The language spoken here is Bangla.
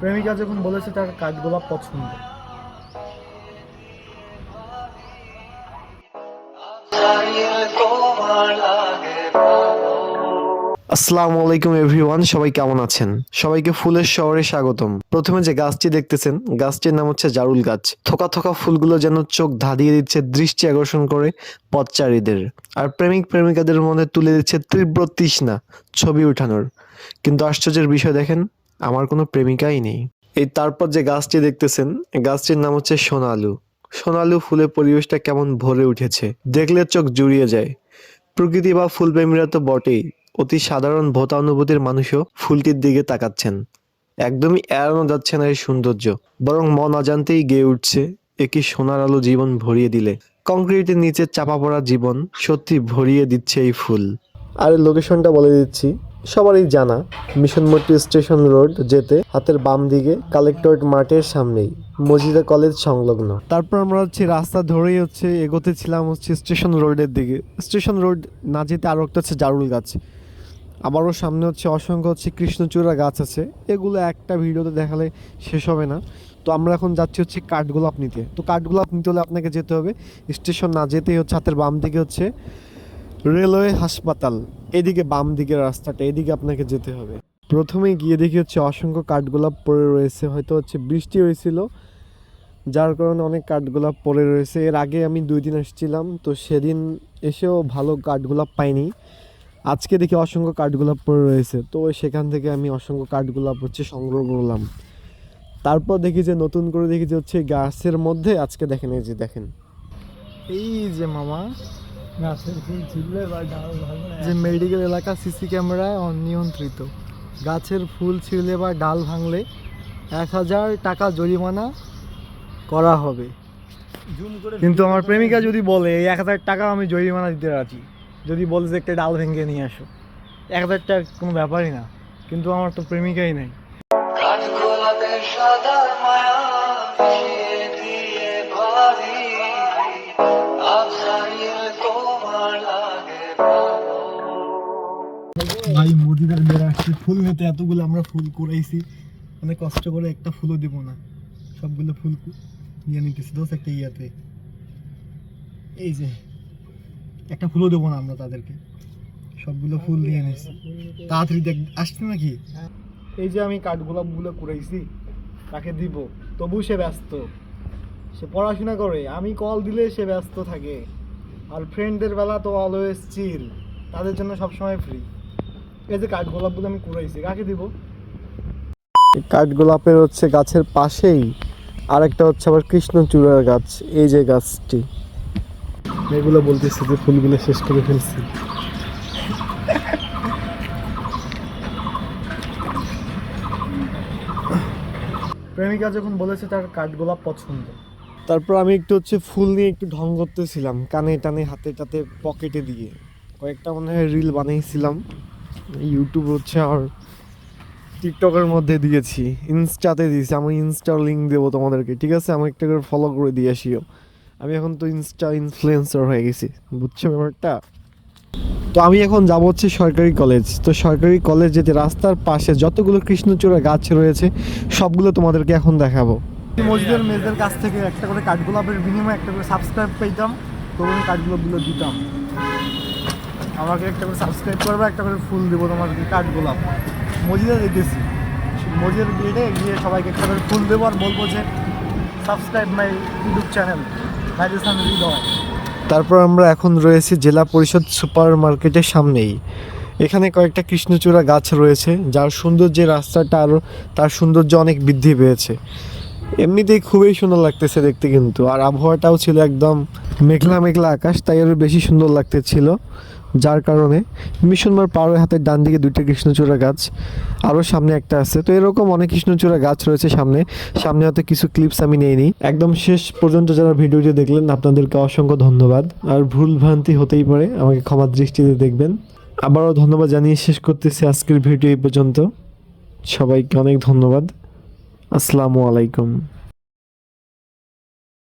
প্রেমিকা যখন বলেছে তার কাঠগোলাপ পছন্দ। আসসালামু আলাইকুম, এভরিওয়ান। সবাই কেমন আছেন? সবাইকে ফুলের শহরে স্বাগতম। প্রথমে যে গাছটি দেখতেছেন, গাছটির নাম হচ্ছে জারুল গাছ। থোকা থোকা ফুলগুলো যেন চোখ ধাঁধিয়ে দিচ্ছে, দৃষ্টি আকর্ষণ করে পথচারীদের। আর প্রেমিক প্রেমিকাদের মনে তুলে দিচ্ছে তীব্র তৃষ্ণা ছবি উঠানোর। কিন্তু আশ্চর্যের বিষয় দেখেন আমার কোনো প্রেমিকাই নেই। এই তারপর যে গাছটি দেখতেছেন গাছটির নাম হচ্ছে সোনালু। সোনালু ফুলে পরিবেশটা কেমন ভরে উঠেছে। দেখলে চোখ জুড়িয়ে যায়। প্রকৃতি বা ফুলপ্রেমীরা তো বটেই। অতি সাধারণ ভোতানুভূতির মানুষও ফুলটির দিকে তাকাচ্ছেন। একদমই এড়ানো যাচ্ছে না এই সৌন্দর্য। বরং মন অজান্তেই গেয়ে উঠছে একই সোনার আলো জীবন ভরিয়ে দিলে। কংক্রিটের নিচে চাপা পড়া জীবন সত্যি ভরিয়ে দিচ্ছে এই ফুল। আর লোকেশনটা বলে দিচ্ছি। সবারই জানা, মিশন মোটর স্টেশন রোড যেতে হাতের বাম দিকে কালেক্টরেট মাঠের সামনেই মজিদা কলেজ সংলগ্ন। তারপর আমরা হচ্ছে রাস্তা ধরেই হচ্ছে এগোতে ছিলাম হচ্ছে স্টেশন রোডের দিকে। স্টেশন রোড না যেতে আরও একটা হচ্ছে জারুল গাছ। আবারও সামনে হচ্ছে অসংখ্য হচ্ছে কৃষ্ণচূড়া গাছ আছে। এগুলো একটা ভিডিওতে দেখালে শেষ হবে না। তো আমরা এখন যাচ্ছি হচ্ছে কাঠগোলাপ নিতে। তো কাঠগোলাপ নিতে হলে আপনাকে যেতে হবে। স্টেশন না যেতেই হচ্ছে হাতের বাম দিকে হচ্ছে রেলওয়ে হাসপাতাল। এদিকে বাম দিকের রাস্তাটা, এদিকে আপনাকে যেতে হবে। প্রথমে গিয়ে দেখি হচ্ছে অসংখ্য কাঠগোলাপ পড়ে রয়েছে, হয়তো হচ্ছে বৃষ্টি হয়েছিল, যার কারণে অনেক কাঠগোলাপ পড়ে রয়েছে। এর আগে আমি দুই দিন এসেছিলাম তো সেদিন এসেও ভালো কাঠগোলাপ পাইনি। আজকে দেখি অসংখ্য কাঠগোলাপ পড়ে রয়েছে, তো সেখান থেকে আমি অসংখ্য কাঠগোলাপ হচ্ছে সংগ্রহ করলাম। তারপর দেখি যে নতুন করে দেখি যে হচ্ছে গাছের মধ্যে, আজকে দেখেন এই যে দেখেন। এই যে মামা ভাঙলে যে মেডিকেল এলাকা সিসি ক্যামেরায় অনিয়ন্ত্রিত গাছের ফুল ছিঁড়লে বা ডাল ভাঙলে এক হাজার টাকা জরিমানা করা হবে। কিন্তু আমার প্রেমিকা যদি বলে এই এক হাজার টাকা আমি জরিমানা দিতে রাজি। যদি বলে যে একটা ডাল ভেঙে নিয়ে আসো। এক হাজার টাকা কোনো ব্যাপারই না। কিন্তু আমার তো প্রেমিকাই নেই। ভাই, মোদিদের বের আসছে। ফুল নিতে এতগুলো আমরা ফুল কুড়াইছি। অনেক কষ্ট করে একটা ফুলও দেব না। সবগুলো ফুল নিয়ে নিতেছি। দোষ একটা ইয়াতে। এই যে, একটা ফুলও দেবো না আমরা তাদেরকে। সবগুলো ফুল নিয়ে নিচ্ছি তাড়াতাড়ি দেখ আসছে নাকি? এই যে আমি কাঠগোলাপগুলো কুড়াইছি, তাকে দিব। তবু সে ব্যস্ত। সে পড়াশোনা করে। আমি কল দিলে সে ব্যস্ত থাকে। আর ফ্রেন্ডদের বেলা তো অলওয়েজ চিল তাদের জন্য সবসময় ফ্রি এই যে কাঠগোলাপগুলো আমি কুড়াইছি কাকে দিব? কাঠগোলাপের হচ্ছে গাছের পাশেই আরেকটা হচ্ছে আবার কৃষ্ণচূড়ার গাছ এই যে গাছটি। এগুলো বলতেছি যে ফুলগুলো শেষ করে ফেলছি। প্রেমিকা যখন বলেছে তার কাঠগোলাপ পছন্দ। তারপর আমি একটু হচ্ছে ফুল নিয়ে একটু ঢং করতেছিলাম কানে টানে হাতে টাতে পকেটে দিয়ে। কয়েকটা মনে হয় রিল বানিয়েছিলাম। ইউটিউব হচ্ছে আর টিকটকের মধ্যে দিয়েছি ইনস্টাতে দিয়েছি, আমি ইনস্টার লিঙ্ক দেবো তোমাদেরকে, ঠিক আছে? আমি একটা করে ফলো করে দিয়ে আসিও আমি এখন তো ইনস্টা ইনফ্লুয়েন্সার হয়ে গেছি, বুঝছ ব্যাপারটা? তো আমি এখন যাব হচ্ছে সরকারি কলেজ তো সরকারি কলেজ যেতে রাস্তার পাশে যতগুলো কৃষ্ণচূড়া গাছ রয়েছে, সবগুলো তোমাদেরকে এখন দেখাবো। মসজিদের মেয়েদের কাছ থেকে একটা করে কাঠগোলাপের বিনিময়ে একটা করে সাবস্ক্রাইব পেতাম তখন কাঠগোলাপগুলো দিতাম আমাকে একটা করে সাবস্ক্রাইব করবে, একটা করে ফুল দেবো তোমার কাঠগোলাপ মসজিদে দেখেছি মসজিদের গেটে গিয়ে সবাইকে একটা করে ফুল দেবো আর বলব যে subscribe my YouTube channel Rajasthan তারপর আমরা এখন রয়েছি জেলা পরিষদ সুপার মার্কেটের সামনেই। এখানে কয়েকটা কৃষ্ণচূড়া গাছ রয়েছে, যার সৌন্দর্যে রাস্তাটা আরও তার সৌন্দর্য অনেক বৃদ্ধি পেয়েছে। এমনিতেই খুবই সুন্দর লাগতেছে দেখতে কিন্তু। আর আবহাওয়াটাও ছিল একদম মেঘলা মেঘলা আকাশ, তাই আরও বেশি সুন্দর লাগতেছিল, যার কারণে মিশনমার হয়ে হাতের ডান দিকে দুইটা কৃষ্ণচূড়া গাছ, আরও সামনে একটা আছে। তো এরকম অনেক কৃষ্ণচূড়া গাছ রয়েছে সামনে। সামনে হয়তো কিছু ক্লিপস আমি নিয়ে নিই একদম শেষ পর্যন্ত যারা ভিডিওটি দেখলেন, আপনাদেরকে অসংখ্য ধন্যবাদ। আর ভুল ভ্রান্তি হতেই পারে, আমাকে ক্ষমা দৃষ্টিতে দেখবেন। আবারও ধন্যবাদ জানিয়ে শেষ করতেছি আজকের ভিডিও এই পর্যন্ত। সবাইকে অনেক ধন্যবাদ। আসসালামু আলাইকুম।